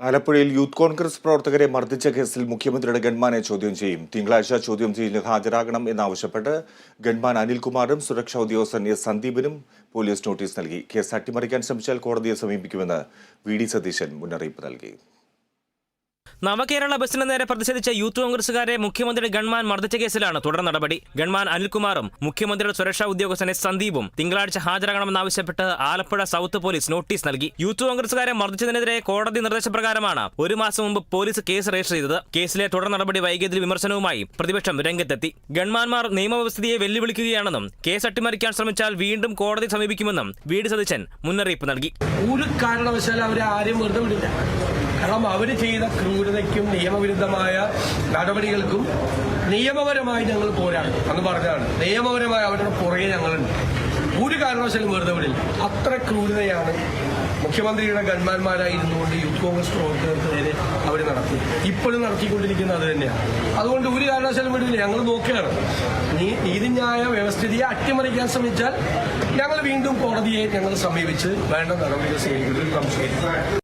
ആലപ്പുഴയിൽ യൂത്ത് കോൺഗ്രസ് പ്രവർത്തകരെ മർദ്ദിച്ച കേസിൽ മുഖ്യമന്ത്രിയുടെ ഗൺമാനെ ചോദ്യം ചെയ്യും. തിങ്കളാഴ്ച ചോദ്യം ചെയ്യലിന് ഹാജരാകണം എന്നാവശ്യപ്പെട്ട് ഗൺമാൻ അനിൽകുമാറും സുരക്ഷാ ഉദ്യോഗസ്ഥൻ എസ് സന്ദീപിനും പോലീസ് നോട്ടീസ് നൽകി. കേസ് അട്ടിമറിക്കാൻ ശ്രമിച്ചാൽ കോടതിയെ സമീപിക്കുമെന്ന് വി ഡി സതീശൻ മുന്നറിയിപ്പ് നൽകി. നവകേരള ബസിന് നേരെ പ്രതിഷേധിച്ച യൂത്ത് കോൺഗ്രസുകാരെ മുഖ്യമന്ത്രി ഗൺമാൻ മർദ്ദിച്ച കേസിലാണ് തുടർ നടപടി. ഗൺമാൻ അനിൽകുമാറും മുഖ്യമന്ത്രിയുടെ സുരക്ഷാ ഉദ്യോഗസ്ഥനെ സന്ദീപും തിങ്കളാഴ്ച ഹാജരാകണമെന്നാവശ്യപ്പെട്ട് ആലപ്പുഴ സൗത്ത് പോലീസ് നോട്ടീസ് നൽകി. യൂത്ത് കോൺഗ്രസുകാരെ മർദ്ദിച്ചതിനെതിരെ കോടതി നിർദ്ദേശപ്രകാരമാണ് ഒരു മാസം മുമ്പ് പോലീസ് കേസ് രജിസ്റ്റർ ചെയ്തത്. കേസിലെ തുടർ നടപടി വൈകിയതിൽ വിമർശനവുമായി പ്രതിപക്ഷം രംഗത്തെത്തി. ഗൺമാൻമാർ നിയമവ്യവസ്ഥയെ വെല്ലുവിളിക്കുകയാണെന്നും കേസ് അട്ടിമറിക്കാൻ ശ്രമിച്ചാൽ വീണ്ടും കോടതി സമീപിക്കുമെന്നും വീട് സതീശൻ മുന്നറിയിപ്പ് നൽകി. ഒരു കാരണവശാലും ആരും വെറുതെ വിടില്ല. കാരണം അവർ ചെയ്ത ക്രൂരതയ്ക്കും നിയമവിരുദ്ധമായ നടപടികൾക്കും നിയമപരമായി ഞങ്ങൾ പോരാടും എന്ന് പറഞ്ഞതാണ് നിയമപരമായി അവരുടെ പുറകെ ഞങ്ങളുണ്ട്. ഒരു കാരണവശാലും വെറുതെ വിടില്ല. അത്ര ക്രൂരതയാണ് മുഖ്യമന്ത്രിയുടെ ഗൺമാന്മാരായിരുന്നുകൊണ്ട് യൂത്ത് കോൺഗ്രസ് പ്രവർത്തകർക്ക് നേരെ അവർ നടത്തി. ഇപ്പോഴും നടത്തിക്കൊണ്ടിരിക്കുന്നത് അത് തന്നെയാണ്. അതുകൊണ്ട് ഒരു കാരണവശാലും വിടില്ല. ഞങ്ങൾ നോക്കുകയാണ്. നീ നീതിന്യായ വ്യവസ്ഥിതിയെ അട്ടിമറിക്കാൻ ശ്രമിച്ചാൽ ഞങ്ങൾ വീണ്ടും കോടതിയെ ഞങ്ങൾ സമീപിച്ച് വേണ്ട നടപടികൾ സ്വീകരിക്കുന്നത് നാം സ്വീകരിക്കും